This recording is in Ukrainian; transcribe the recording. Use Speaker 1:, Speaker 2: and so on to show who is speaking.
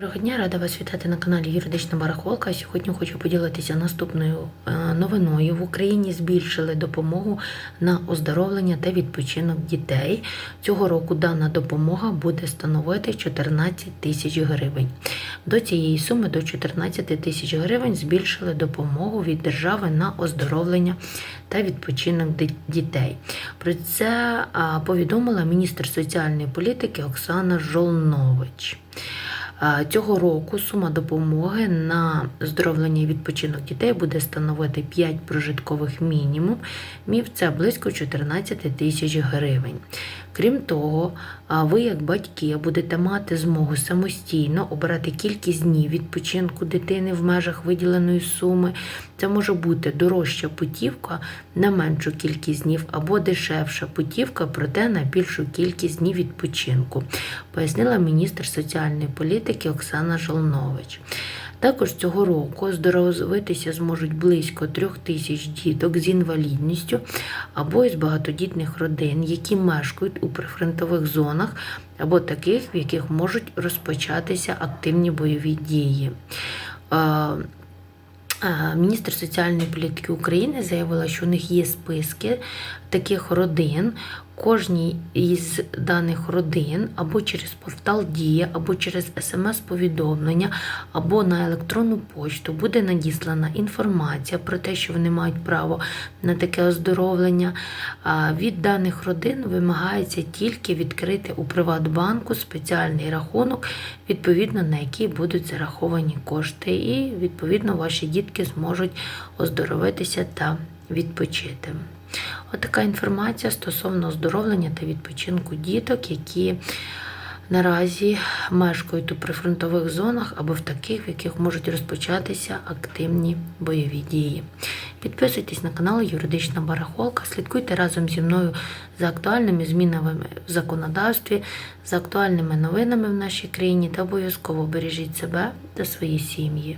Speaker 1: Доброго дня, рада вас вітати на каналі Юридична Барахолка. Сьогодні хочу поділитися наступною е, новиною. В Україні збільшили допомогу на оздоровлення та відпочинок дітей. Цього року дана допомога буде становити 14 тисяч гривень. До цієї суми до 14 тисяч гривень збільшили допомогу від держави на оздоровлення та відпочинок дітей. Про це повідомила міністр соціальної політики Оксана Жолнович. Цього року сума допомоги на оздоровлення і відпочинок дітей буде становити 5 прожиткових мінімумів, це близько 14 тисяч гривень. Крім того, ви, як батьки, будете мати змогу самостійно обирати кількість днів відпочинку дитини в межах виділеної суми. Це може бути дорожча путівка на меншу кількість днів або дешевша путівка, проте на більшу кількість днів відпочинку, пояснила міністр соціальної політики Оксана Жолнович. Також цього року оздоровитися зможуть близько трьох тисяч діток з інвалідністю або із багатодітних родин, які мешкають у прифронтових зонах або таких, в яких можуть розпочатися активні бойові дії. Е, е, Міністр соціальної політики України заявила, що у них є списки таких родин. Кожній із даних родин або через портал Дія, або через смс-повідомлення, або на електронну почту буде надіслана інформація про те, що вони мають право на таке оздоровлення. Від даних родин вимагається тільки відкрити у Приватбанку спеціальний рахунок, відповідно на який будуть зараховані кошти, і відповідно ваші дітки зможуть оздоровитися та відпочити. Отака інформація стосовно оздоровлення та відпочинку діток, які наразі мешкають у прифронтових зонах або в таких, в яких можуть розпочатися активні бойові дії. Підписуйтесь на канал Юридична Барахолка, слідкуйте разом зі мною за актуальними змінами в законодавстві, за актуальними новинами в нашій країні та обов'язково бережіть себе та свої сім'ї.